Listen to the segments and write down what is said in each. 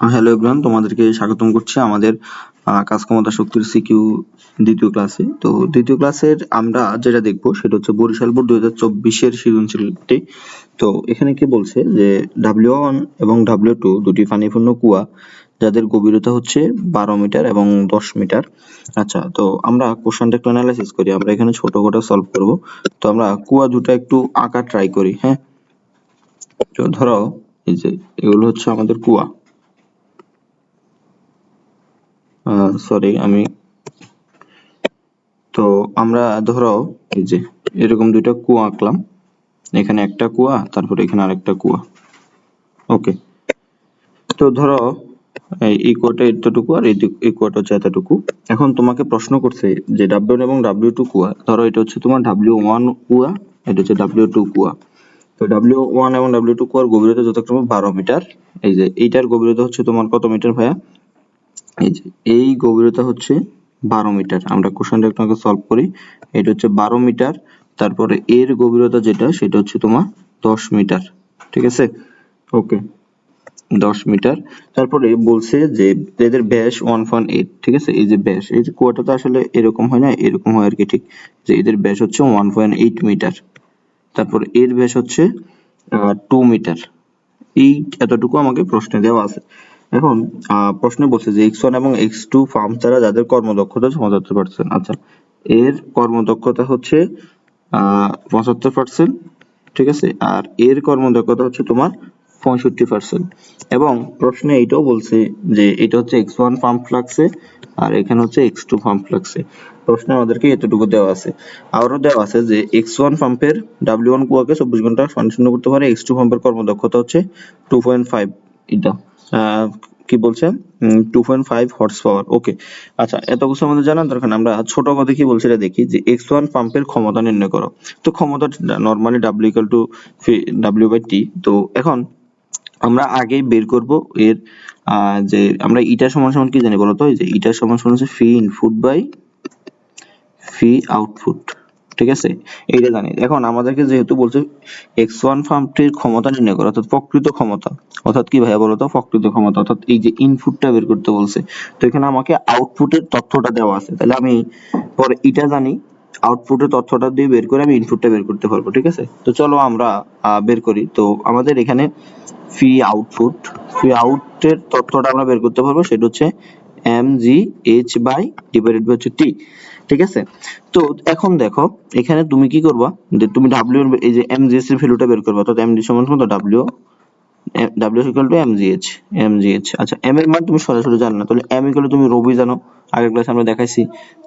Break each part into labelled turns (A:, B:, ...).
A: Hello everyone তোমাদেরকে স্বাগতম করছি আমাদের কাজ ক্ষমতা শক্তির সিকিউ দ্বিতীয় ক্লাসে তো দ্বিতীয় ক্লাসের আমরা যেটা দেখব সেটা হচ্ছে বরিশাল বোর্ড দুই হাজার চব্বিশের সৃজনশীলটি। তো এখানে কি বলছে যে ডাব্লিউ ওয়ান এবং ডাব্লিউ টু দুটি পানিপূর্ণ কুয়া, যাদের গভীরতা হচ্ছে বারো মিটার এবং দশ মিটার। আচ্ছা তো আমরা কোশ্চেনটা একটু অ্যানালাইসিস করি, আমরা এখানে ছোট করে সলভ করব। তো আমরা কুয়া দুটো একটু আঁকা ট্রাই করি হ্যাঁ? তো ধরো, এই যে এগুলো হচ্ছে আমাদের কুয়া। সরি আমি তো আমরা ধরো এই যে এরকম দুইটা কুয়া আঁকলাম। এখানে একটা কুয়া, তারপরে এখানে আরেকটা কুয়া। ওকে তো ধরো, এই ইকুয়াটা এতটুকু আর এই ইকুয়াটা হচ্ছে এতটুকু। এখন তোমাকে প্রশ্ন করছে যে ডাব্লিউ এবং ডাব্লিউ টু কুয়া, ধরো এটা হচ্ছে তোমার ডাব্লিউ ওয়ান কুয়া, এটা হচ্ছে ডাব্লিউ টু কুয়া। তো ডাব্লিউ ওয়ান এবং ডাব্লিউ টু কুয়ার গভীরতা যথাক্রমে বারো মিটার। এই যে এইটার গভীরতা হচ্ছে তোমার কত মিটার ভাইয়া? এই যে, এই গভীরতা হচ্ছে বারো মিটার। আমরা কোশ্চেনটা একটু আগে সলভ করি। এটা হচ্ছে বারো মিটার, তারপরে এর গভীরতা যেটা, সেটা হচ্ছে তোমার দশ মিটার। ঠিক আছে? ওকে দশ মিটার। তারপরে বলছে যে, এদের ব্যাস ওয়ান পয়েন্ট এইট ঠিক আছে? এই যে ব্যাস, এই যে কুয়াটা তো আসলে এরকম হয় না, এরকম হয় আর কি ঠিক। যে এদের ব্যাস হচ্ছে ওয়ান পয়েন্ট এইট মিটার। তারপর এর ব্যাস হচ্ছে টু মিটার এই এতটুকু আমাকে প্রশ্নে দেওয়া আছে। এখন প্রশ্নে বলছে যে এক্স ওয়ান এবং এক্স টু ফার্ম ছাড়া যাদের কর্মদক্ষতা পঁচাত্তর পার্সেন্ট আচ্ছা এর কর্মদক্ষতা হচ্ছে পঁচাত্তর পার্সেন্ট ঠিক আছে? আর এর কর্মদক্ষতা হচ্ছে তোমার পঁয়ষট্টি পার্সেন্ট এবং প্রশ্নে এইটাও বলছে যে এটা হচ্ছে এক্স ওয়ান ফার্ম ফ্লাক্সে আর এখানে হচ্ছে এক্স টু ফার্ম ফ্লাক্সে প্রশ্নে আমাদেরকে এতটুকু দেওয়া আছে। আরও দেওয়া আছে যে এক্স ওয়ান পাম্পের ডাব্লিউ ওয়ান কুয়াকে চব্বিশ ঘণ্টা শূন্য করতে পারে। এক্স টু পাম্পের কর্মদক্ষতা হচ্ছে টু পয়েন্ট ফাইভ এটা। কি বলছে? Two point five horsepower okay আচ্ছা এত কিছু আমাদের জানার দরকার। আমরা ছোট কথা কি বলছি এটা দেখি যে এক্স ওয়ান পাম্পের ক্ষমতা নির্ণয় করো। তো ক্ষমতা normally W equal to W by T তো এখন আমরা আগেই বের করব এর যে আমরা ইটা সমান সমান কি জানি বলতো? যে ইটা সমান সমান হচ্ছে phi input by phi output ঠিক আছে? এইটা জানি। এখন আমাদেরকে যেহেতু বলছে এক্স ওয়ান ফার্মটির ক্ষমতা নির্ণয় করো, অর্থাৎ প্রকৃত ক্ষমতা, অর্থাৎ কি ভাইয়া বলতো? প্রকৃত ক্ষমতা, অর্থাৎ এই যে ইনপুটটা বের করতে বলছে। তো এখানে আমাকে আউটপুটের তথ্যটা দেওয়া আছে। তাহলে আমি পরে এটা জানি আউটপুটের তথ্যটা দিয়ে বের করে আমি ইনপুটটা বের করতে পারব, ঠিক আছে? তো চলো আমরা বের করি। তো আমাদের এখানে ফি আউটপুট ফি আউটের তথ্যটা আমরা বের করতে পারব, সেটা হচ্ছে M G H by divided by হচ্ছে টি ঠিক আছে? তো এখন দেখো, এখানে তুমি কি করবা? যে তুমি ডাব্লিউ এই যে এম জি এর ভ্যালুটা বের করবা, অর্থাৎ এম সমান কত? W W equal to M G H M G H আচ্ছা এম এর মান তুমি সরাসরি জানো না, তাহলে এম ইকুয়াল তুমি রবি জানো, আগের ক্লাসে আমরা দেখাইছি,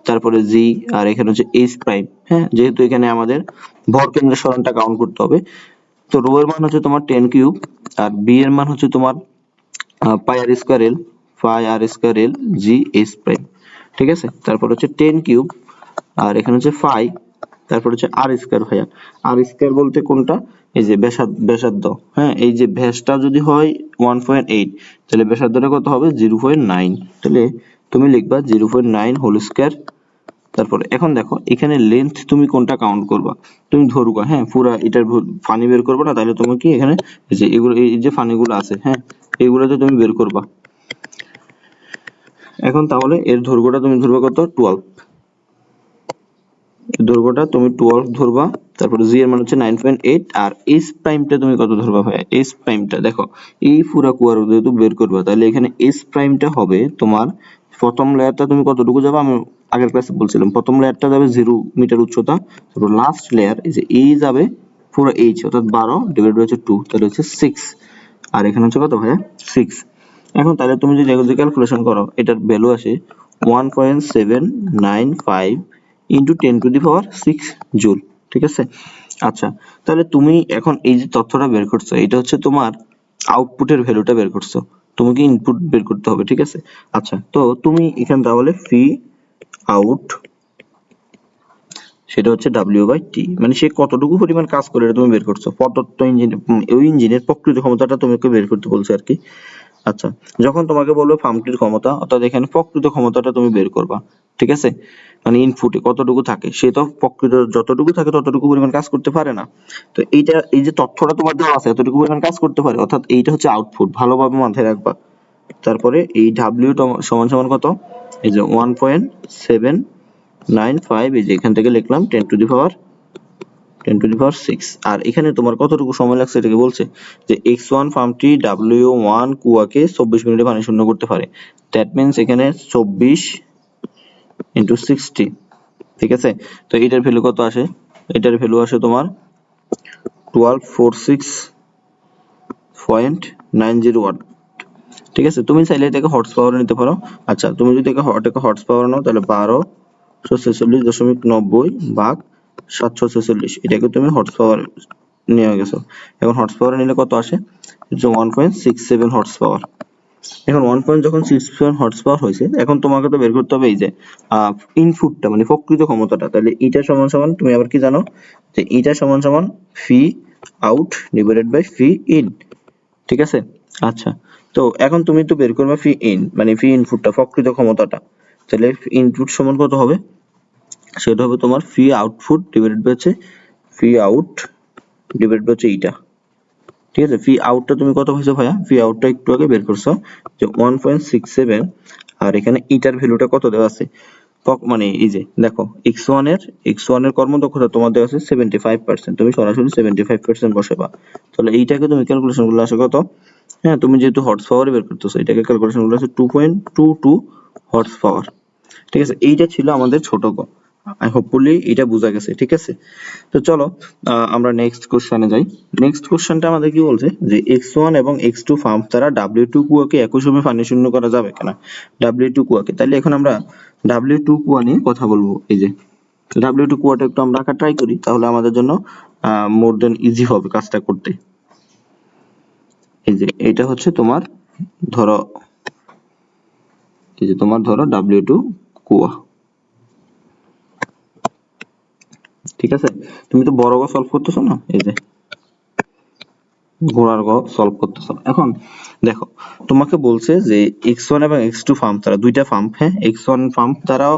A: তারপরে জি আর এখানে হচ্ছে এইচ প্রাইম হ্যাঁ? যেহেতু এখানে আমাদের ভর কেন্দ্রের সরণটা কাউন্ট করতে হবে, তো রো এর মান হচ্ছে তোমার টেন কিউব আর বি এর মান হচ্ছে তোমার pi R square L pi R square L G H prime ঠিক আছে? তারপর হচ্ছে টেন কিউব আর এখানে হচ্ছে ফাই তারপর হচ্ছে আর স্কোয়ার ভাইয়া। আর স্কোয়ার বলতে কোনটা? এই যে ব্যাসার্ধ ব্যাসার্ধ হ্যাঁ? এই যে ভ্যাসটা যদি হয় ওয়ান পয়েন্ট এইট তাহলে ব্যাসার্ধটা কত হবে? জিরো পয়েন্ট নাইন তাহলে তুমি লিখবা zero point nine whole square তারপরে এখন দেখো, এখানে লেন্থ তুমি কোনটা কাউন্ট করবা? তুমি ধরবা হ্যাঁ পুরা এটার ফানি বের করবে না, তাহলে তুমি কি এখানে যে এগুলো, এই যে ফানিগুলো আছে হ্যাঁ? এগুলোতে তুমি বের করবা। এখন তাহলে এর দৈর্ঘ্যটা তুমি ধরবা কত? টুয়েলভ দৈর্ঘ্যটা তুমি টুয়েলভ ধরবা, তারপরে জি এর মান হচ্ছে নাইন পয়েন্ট এইট আর এস প্রাইমটা তুমি কত ধরবা ভাইয়া? এস প্রাইমটা দেখো, এই পুরা কুয়ার যেহেতু বের করবা, তাহলে এখানে এস প্রাইমটা হবে তোমার, প্রথম লেয়ারটা তুমি কতটুকু যাবে? আমি আগের ক্লাসে বলছিলাম, প্রথম লেয়ারটা যাবে জিরো মিটার উচ্চতা, তারপর লাস্ট লেয়ার এই যে এই যাবে পুরো এইচ অর্থাৎ বারো ডিভাইড হচ্ছে টু তাহলে হচ্ছে সিক্স আর এখানে হচ্ছে কত ভাইয়া? সিক্স এখন তাহলে তুমি যদি ক্যালকুলেশন করো, এটার ভ্যালু আসে one point seven nine five into ten to the power six joule ঠিক আছে? আচ্ছা তাহলে তুমি এখন এই যে তথ্যটা বের করছ, এটা হচ্ছে তোমার আউটপুটের ভ্যালুটা বের করছ, তোমাকে ইনপুট বের করতে হবে, ঠিক আছে? আচ্ছা তো তুমি এখানে তাহলে ফি আউট সেটা হচ্ছে ডাব্লিউ বাই টি মানে সে কতটুকু পরিমাণ কাজ করে এটা তুমি বের করছ, প্রদত্ত ইঞ্জিন ওই ইঞ্জিনের প্রকৃত ক্ষমতাটা তোমাকে বের করতে বলছে আর কি। আচ্ছা যখন তোমাকে বলবে ফার্মটির ক্ষমতা, অর্থাৎ এখানে প্রকৃত ক্ষমতাটা তুমি বের করবা, ঠিক আছে? মানে ইনপুটে কতটুকু থাকে, সে তো প্রকৃত যতটুকু থাকে ততটুকু পরিমাণ কাজ করতে পারে না। তো এইটা, এই যে তথ্যটা তোমার দেওয়া আছে, এতটুকু পরিমাণ কাজ করতে পারে, অর্থাৎ এইটা হচ্ছে আউটপুট ভালোভাবে মাথায় রাখবা। তারপরে এই ডাব্লিউ সমান সমান কত? এই যে one point seven nine five এই যে এখান থেকে লিখলাম ten to the power ten to the power six আর এখানে তোমার কতটুকু সময় লাগছে এটাকে বলছে যে এক্স ওয়ান ফার্মটি ডাব্লিউ ওয়ান কুয়াকে চব্বিশ মিনিটে পানি শূন্য করতে পারে। দ্যাট মিনস এখানে চব্বিশ ইন্টু সিক্সটি ঠিক আছে? তো এটার ভ্যালু কত আসে? এটার ভ্যালু আসে তোমার twelve four six point nine zero watt ঠিক আছে? তুমি চাইলে এটাকে হর্স পাওয়ার নিতে পারো। আচ্ছা তুমি যদি এটাকে হর্স পাওয়ার নাও, তাহলে বারো ছেচল্লিশ দশমিক নব্বই ভাগ সাতশো ছেচল্লিশ। এটাকে তুমি হর্স পাওয়ার নিয়ে গেছো। এখন হর্স পাওয়ার নিলে কত আসে? যে one point six seven horsepower এখন ওয়ান পয়েন্ট যখন সিক্স সেভেন হর্স পাওয়ার হয়েছে, এখন তোমাকে তো বের করতে হবে এই যে ইনপুটটা মানে প্রকৃত ক্ষমতাটা। তাহলে ইটা সমান সমান, তুমি আবার কি জানো? যে ইটা সমান সমান phi out divided by phi in ঠিক আছে? আচ্ছা। তো এখন তুমি তো বের করবে ফি ইন মানে ফি ইনপুটটা প্রকৃত ক্ষমতাটা। তাহলে ইনপুট সমান কত হবে? সেটা হবে তোমার ফি আউটপুট ডিভাইডেড বাই হচ্ছে ফি আউট ডিভাইড বাই হচ্ছে এইটা। ঠিক আছে? ফি আউটটা তুমি কত পাইছো ভাইয়া? ফি আউটটা একটু আগে বের করছ যে ওয়ান পয়েন্ট সিক্স সেভেন আর এখানে ইটার ভ্যালুটা কত দেওয়া আছে? মানে এই যে, দেখো এক্সের এক্স ওয়ানের কর্মদক্ষতা তোমার দেওয়া আছে সেভেন্টি ফাইভ পার্সেন্ট তুমি সরাসরি সেভেন্টি ফাইভ পার্সেন্ট বসাবা। তাহলে এইটাকে তুমি ক্যালকুলেশন করলে আসে কত? হ্যাঁ তুমি যেহেতু হর্স পাওয়ারে বের করতেছো, এটাকে ক্যালকুলেশন করলে আছে two point two two horsepower ঠিক আছে? এইটা ছিল আমাদের ছোট গ আই হোপফুলি এটা বোঝা গেছে, ঠিক আছে? তো চলো আমরা নেক্সট কোশ্চেনে যাই। নেক্সট কোশ্চেনটা আমাদের কি বলছে? যে এক্স ওয়ান এবং এক্স টু ফার্ম দ্বারা ডাব্লিউ টু কুয়াকে একই সময় পানি শূন্য করা যাবে কিনা? ডাব্লিউ টু কুয়াকে। তাহলে এখন আমরা ডাব্লিউ টু কুয়া নিয়ে কথা বলব। এই যে ডাব্লিউ টু কুয়াটা একটু আমরা ট্রাই করি, তাহলে আমাদের জন্য মোর দেন ইজি হবে কাজটা করতে। এই যে, এটা হচ্ছে তোমার, ধরো, এই যে তোমার ধরো ডাব্লিউ টু কুয়া ঠিক আছে তুমি তো বড় গ সলভ করতেছো না? এই যে। ঘোড়ার গ সলভ করতেছো এখন দেখো, তোমাকে বলছে যে এক্স ওয়ান এবং এক্স টু ফার্ম তারা, দুইটা ফার্ম হ্যাঁ? এক্স ওয়ান ফার্ম তারাও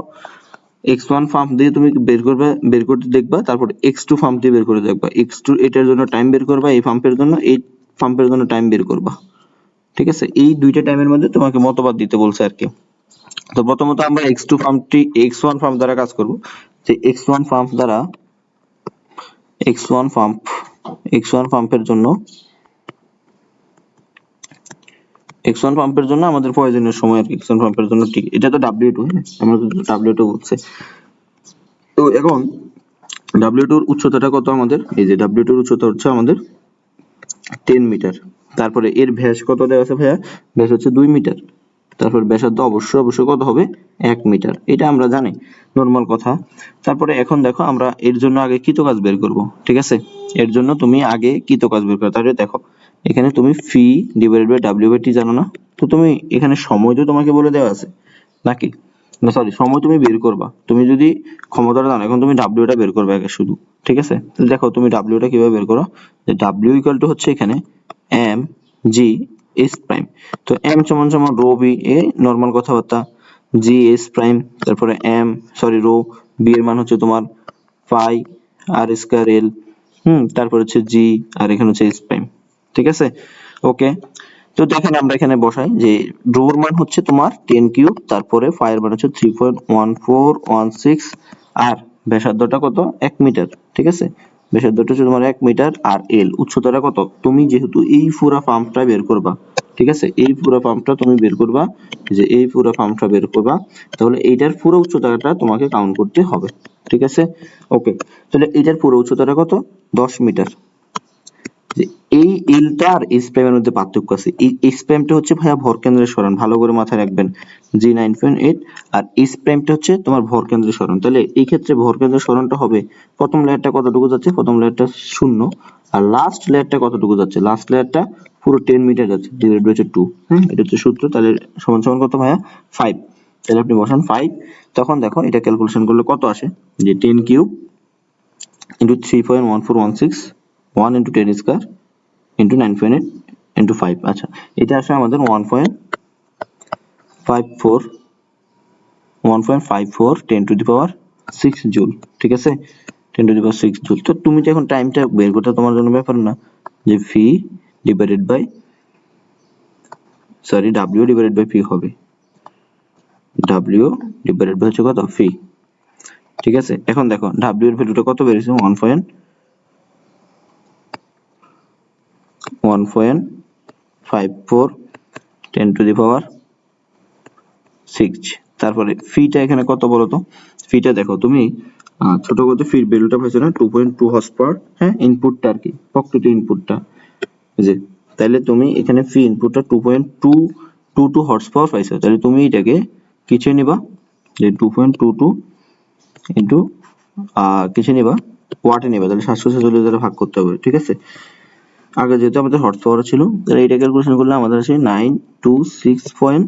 A: এক্স ওয়ান ফার্ম দিয়ে তুমি বের করবে, বের করতে দেখবা, তারপর এক্স টু ফার্ম দিয়ে বের করে দেখবা। এক্স টু এটার জন্য টাইম বের করবা, এই পাম্পের জন্য, এই পাম্পের জন্য টাইম বের করবা। ঠিক আছে? এই দুইটা টাইমের মধ্যে তোমাকে মতবাদ দিতে বলছে আর কি। তো প্রথমত আমরা এক্স টু ফার্মটি এক্স ফার্ম দ্বারা কাজ করব। যে এক্স ওয়ান ফার্ম দ্বারা X one pump X one পাম্পের জন্য এক্স ওয়ান পাম্পের জন্য আমাদের প্রয়োজনীয় সময় আর এক্স ওয়ান পাম্পের জন্য ঠিক, এটা তো ডাব্লিউ টু হ্যাঁ? আমরা তো ডাব্লিউ টু বলছে তো এখন ডাব্লিউ টুর উচ্চতাটা কত আমাদের? এই যে ডাব্লিউ টুর উচ্চতা হচ্ছে আমাদের টেন মিটার তারপরে এর ব্যাস কত দেওয়া আছে ভাইয়া? ব্যাস হচ্ছে দুই মিটার তারপর ব্যাসার্ধ অবশ্যই অবশ্যই কত হবে? এক মিটার। এটা আমরা জানি। নর্মাল কথা। তারপরে এখন দেখো আমরা এর জন্য আগে কৃত কাজ বের করব, ঠিক আছে? এর জন্য তুমি আগে কৃত কাজ বের করো। তাহলে দেখো, এখানে তুমি phi divided by W by T জানো না? তো তুমি এখানে সময় তো তোমাকে বলে দেওয়া আছে। নাকি? না সরি সময় তুমি বের করবা। তুমি যদি ক্ষমতাটা জানো, এখন তুমি ডাব্লিউটা বের করবে আগে শুধু, ঠিক আছে? দেখো, তুমি ডাব্লিউটা কীভাবে বের করো? যে ডাব্লিউ ইকুয়াল টু হচ্ছে এখানে এম জি এস প্রাইম তো এম সমান সমান রো বি এ নর্মাল কথাবার্তা জি এস প্রাইম তারপরে এম সরি রো বি এর মান হচ্ছে তোমার পাই আর স্কয়ার এল হুম, তারপর হচ্ছে জি আর এখানে হচ্ছে এস প্রাইম ঠিক আছে? ওকে তো দেখেন আমরা এখানে বসাই যে রোর মান হচ্ছে তোমার টেন কিউব তারপরে ফাই এর মান হচ্ছে three point one four one six আর ব্যাসার্ধটা কত? এক মিটার ঠিক আছে? ব্যাসার্ধটা হচ্ছে তোমার এক মিটার আর এল উচ্চতাটা কত? তুমি যেহেতু এই পুরা পাম্পটা বের করবা, ঠিক আছে? এই পুরো পাম্পটা তুমি বের করবা, যে এই পুরো পাম্পটা বের করবা, তাহলে এইটার পুরো উচ্চতাটা তোমাকে কাউন্ট করতে হবে, ঠিক আছে? ওকে তাহলে এইটার পুরো উচ্চতাটা কত? দশ মিটার। যে এই এলটা আর এস প্রাইমের মধ্যে পার্থক্য আছে। এই এস প্রাইমটা হচ্ছে ভাইয়া ভর কেন্দ্রের সরণ ভালো করে মাথায় রাখবেন। জি নাইন পয়েন্ট এইট আর এস প্রাইমটা হচ্ছে তোমার ভর কেন্দ্রের সরণ তাহলে এই ক্ষেত্রে ভর কেন্দ্রের সরণটা হবে প্রথম লেয়ারটা কতটুকু যাচ্ছে? প্রথম লেয়ারটা শূন্য। আর লাস্ট লেয়ারটা কতটুকু যাচ্ছে? লাস্ট লেয়ারটা পুরো টেন মিটার যাচ্ছে। ডিভাইড হচ্ছে টু হ্যাঁ এটা হচ্ছে সূত্র। তাহলে সমান সমান কত ভাইয়া? ফাইভ তাহলে আপনি বসান ফাইভ তখন দেখো এটা ক্যালকুলেশন করলে কত আসে? যে ten cube into three point one four one six one into ten square into nine point eight into five আচ্ছা এটা আসে আমাদের one point five four one point five four ten to the power six joule ঠিক আছে? Ten to the power six joule তো তুমি তো এখন টাইমটা বের করতে তোমার জন্য ব্যাপার না, যে V divided by sorry W divided by P হবে। ডাব্লিউ ডিভাইডেড বাই হচ্ছে কত? ফি ঠিক আছে? এখন দেখো ডাব্লিউ এর ভ্যালুটা কত বেরিয়েছে one point one point five four ten to the power six তারপরে ফিটা এখানে কত বলো তো? ফিটা দেখো, তুমি ছোট করতে ফির ভ্যালুটা পাইছো না টু পয়েন্ট টু হর্স হ্যাঁ ইনপুটটা আর কি প্রকৃত ইনপুটটা যে তাহলে তুমি এখানে phi ইনপুটটা two point two two two horsepower পাইছো। তাহলে তুমি এটাকে কিসে নিবা? যে two point two two into কিসে নিবা? ওয়াটে নিবা। তাহলে সাতশো ছেচল্লিশ ভাগ করতে হবে, ঠিক আছে? আগে যেহেতু আমাদের হর্স পাওয়ার ছিল, তাহলে এটা ক্যালকুলেশন করলে আমাদের আসে nine two six point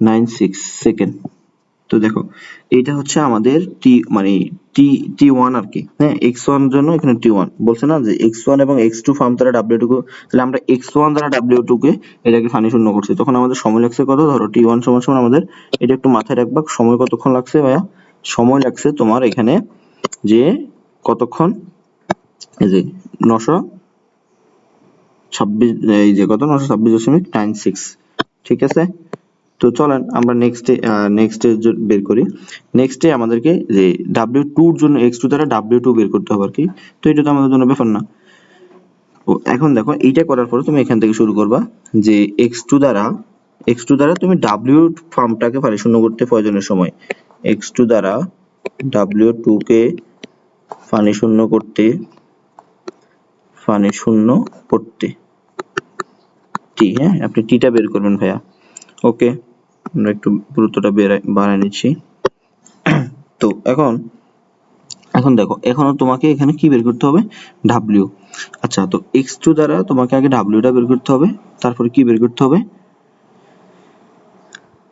A: nine six second তো দেখো, এইটা হচ্ছে আমাদের টি মানে টি টি ওয়ান আর কি। হ্যাঁ এক্স ওয়ান জন্য এখানে টি ওয়ান বলছে না যে এক্স ওয়ান এবং এক্স টু ফার্ম দ্বারা ডাব্লিউ টু তাহলে আমরা এক্স ওয়ান দ্বারা ডাব্লিউ টু কে এটাকে ফানি শূন্য করছি। তখন আমাদের সময় লাগছে কত? ধরো টি ওয়ান সমান সমান আমাদের এটা একটু মাথায় রাখবা, সময় কতক্ষণ লাগছে ভাইয়া? সময় লাগছে তোমার এখানে যে কতক্ষণ? এই যে নশো ছাব্বিশ, এই যে কত? নশো ছাব্বিশ দশমিক নাইন সিক্স ঠিক আছে? তো চলেন আমরা নেক্সট নেক্সট বের করি। নেক্সটে আমাদেরকে যে ডাব্লিউ টুর জন্য এক্স টু দ্বারা ডাব্লিউ টু বের করতে হবে আর কি। তো এটা তো আমাদের জন্য ব্যাপার না। এখন দেখো, এইটা করার পরে তুমি এখান থেকে শুরু করবা যে এক্স টু দ্বারা এক্স টু দ্বারা তুমি ডাব্লিউ ফর্মটাকে পারে শূন্য করতে প্রয়োজনের সময়। এক্স টু দ্বারা ডাব্লিউ টু কে ফানি শূন্য করতে ফানি শূন্য করতে। টি হ্যাঁ? আপনি টিটা বের করবেন ভাইয়া। ওকে আমরা একটু গুরুত্বটা বাড়ায় নিচ্ছি। তো এখন এখন দেখো, এখনও তোমাকে এখানে কি বের করতে হবে? ডাব্লিউ আচ্ছা তো এক্স টু দ্বারা তোমাকে আগে ডাব্লিউটা বের করতে হবে, তারপরে কি বের করতে হবে?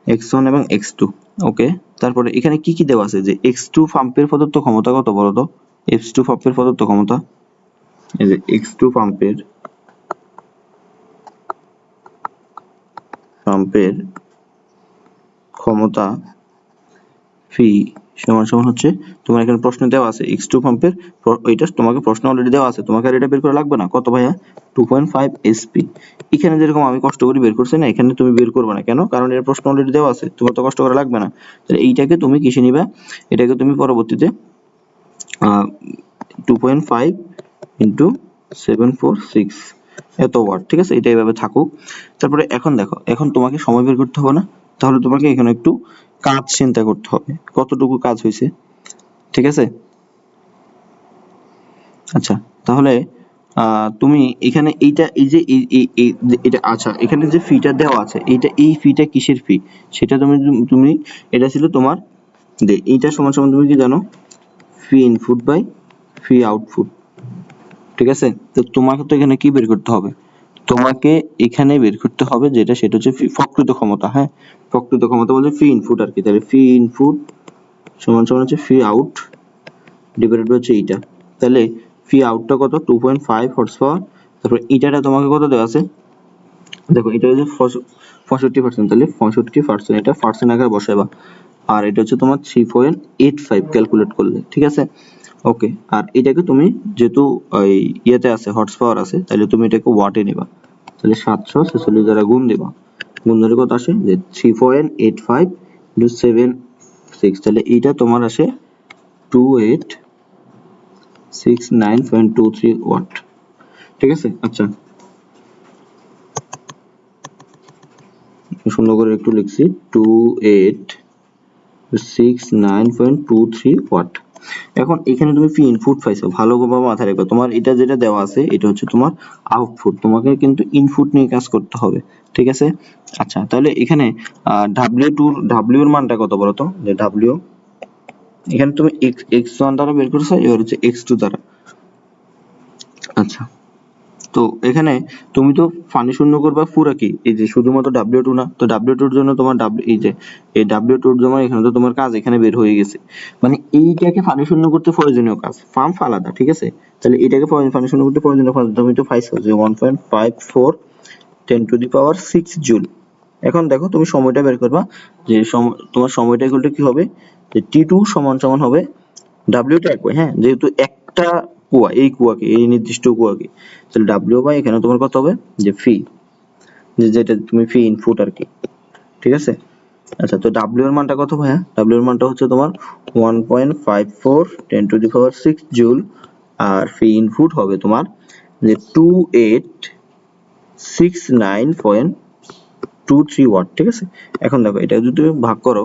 A: এক্স ওয়ান এবং এক্স টু ওকে তারপরে এখানে কি কি দেওয়া আছে? যে এক্স টু পাম্পের প্রদত্ত ক্ষমতা কত বলো তো এক্স টু পাম্পের প্রদত্ত ক্ষমতা এই যে এক্স টু পাম্পের পাম্পের ক্ষমতা ফি সমান সমান হচ্ছে, তোমার এখানে প্রশ্ন দেওয়া আছে এক্স টু পাম্পের এটা তোমাকে প্রশ্ন অলরেডি দেওয়া আছে, তোমাকে আর এটা বের করা লাগবে না। কত ভাইয়া? টু পয়েন্ট ফাইভ এসপি এখানে যেরকম আমি কষ্ট করে বের করছি না, এখানে তুমি বের করবে না। কেন? কারণ এর প্রশ্ন অলরেডি দেওয়া আছে, তোমার তো কষ্ট করা লাগবে না। তাহলে এইটাকে তুমি কিসে নিবে? এটাকে তুমি পরবর্তীতে two point five into seven four six এত ওয়াট ঠিক আছে? এটা এইভাবে থাকুক। তারপরে এখন দেখো, এখন তোমাকে সময় বের করতে হবে না। তাহলে তোমাকে এখানে একটু কাজ চিন্তা করতে হবে। কতটুকু কাজ হয়েছে? ঠিক আছে? আচ্ছা তাহলে তুমি এখানে এইটা, এই যে এটা আচ্ছা এখানে যে ফিটা দেওয়া আছে, এইটা, এই ফিটা কিসের ফি সেটা তুমি তুমি, এটা ছিল তোমার যে এইটা সমান সমান তুমি কি জানো? Phi input by phi output ঠিক আছে? তো তোমাকে তো এখানে কি বের করতে হবে? তোমাকে এখানে বের করতে হবে যেটা, সেটা হচ্ছে প্রকৃত ক্ষমতা হ্যাঁ? প্রকৃত ক্ষমতা বলতে ফি ইনপুট আর কি। তাহলে ফি ইনপুট সমান সমান হচ্ছে ফি আউট ডিভাইডেড হচ্ছে এইটা। তাহলে ফি আউটটা কত? Two point five horse power তারপর ইটাটা তোমাকে কত দেওয়া আছে? দেখো, এটা হচ্ছে পঁয়ষট্টি পার্সেন্ট তাহলে পঁয়ষট্টি পার্সেন্ট এটা পার্সেন্ট আকারে বসাইবা। আর এটা হচ্ছে তোমার three point eight five calculate করলে, ঠিক আছে? ওকে, আর এটাকে তুমি যেহেতু ওই ইয়েতে আছে হর্স পাওয়ার আছে, তাহলে তুমি এটাকে ওয়াটে নিবা। তাহলে সাতশো ছেচল্লিশ দ্বারা গুণ দিবা। গুণ ধরে কত আসে? যে three point eight five into seven six তাহলে এইটা তোমার আসে two eight six nine point two three watt ঠিক আছে? আচ্ছা। সুন্দর করে একটু লিখছি। Two eight six nine point two three watt এখন এখানে তুমি ফি ইনপুট পাইছো, ভালো করে মাথায় রাখবে। তোমার এটা যেটা দেওয়া আছে, এটা হচ্ছে তোমার আউটপুট তোমাকে কিন্তু ইনপুট নিয়ে কাজ করতে হবে, ঠিক আছে? আচ্ছা তাহলে এখানে ডাব্লিউ টু ডাব্লিউ এর মানটা কত বলো তো যে ডাব্লিউ এখানে তুমি এক্স এক্স ওয়ান দ্বারা বের করছ, এবার হচ্ছে এক্স টু দ্বারা। আচ্ছা। তো এখানে তুমি তো ফানি শূন্য করবা পুরা কি? এই যে শুধুমাত্র ডাব্লিউ টু না, তো ডাব্লিউ টুর জন্য তোমার ডাব্লিউ এই যে, এই ডাব্লিউ টুর জন্য এখানে তো তোমার কাজ এখানে বের হয়ে গেছে। মানে এইটাকে ফানি শূন্য করতে প্রয়োজনীয় কাজ, ফার্ম আলাদা ঠিক আছে? তাহলে এটাকে ফানি শূন্য করতে প্রয়োজনীয় কাজ তুমি তো পাইছো যে one point five four ten to the power six joule এখন দেখো তুমি সময়টা বের করবা, যে তোমার সময়টা করলে কি হবে? যে টি টু সমান সমান হবে ডাব্লিউটা একই হ্যাঁ? যেহেতু একটা কুয়া, এই কুয়াকে, এই নির্দিষ্ট কুয়াকে। তাহলে ডাব্লিউ বাই এখানে তোমার কত হবে? যে ফি যে যেটা তুমি ফি ইনপুট আর কি। ঠিক আছে? আচ্ছা তো ডাব্লিউ এর মানটা কত ভাইয়া? ডাব্লিউ এর মানটা হচ্ছে তোমার one point five four ten to the power six joule R phi input হবে তোমার যে two eight six nine point two three watt ঠিক আছে? এখন দেখো, এটা যদি তুমি ভাগ করো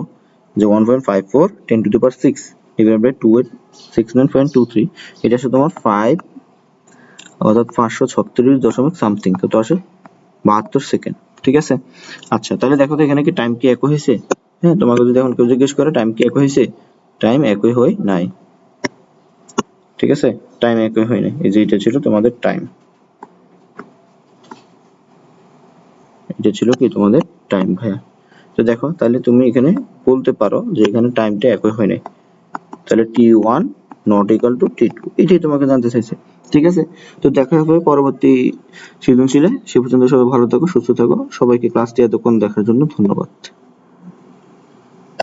A: যে one point five four ten to the power six divide by two eight এটা তোমার অর্থাৎ পাঁচশো ছত্রিশ দশমিক সামথিং কত আসে বাহাত্তর সেকেন্ড ঠিক আছে? আচ্ছা তাহলে দেখো তো এখানে কি টাইম কি একই হয়েছে? হ্যাঁ তোমাকে যদি এখন কেউ জিজ্ঞেস করে টাইম কি একই হয়েছে? টাইম একই হয় নাই, ঠিক আছে? টাইম একই হয় নাই, এই যে এটা ছিল তোমাদের টাইম এটা ছিল কি তোমাদের টাইম ভাইয়া? তো দেখো, তাহলে তুমি এখানে বলতে পারো যে এখানে টাইমটা একই হয় নাই। তাহলে T one not equal to T two এটাই তোমাকে জানতে চাইছে, ঠিক আছে? তো দেখা হবে পরবর্তী সৃজনশীলে, সে পর্যন্ত সবাই ভালো থাকো, সুস্থ থাকো, সবাইকে ক্লাসটি এতক্ষণ দেখার জন্য ধন্যবাদ।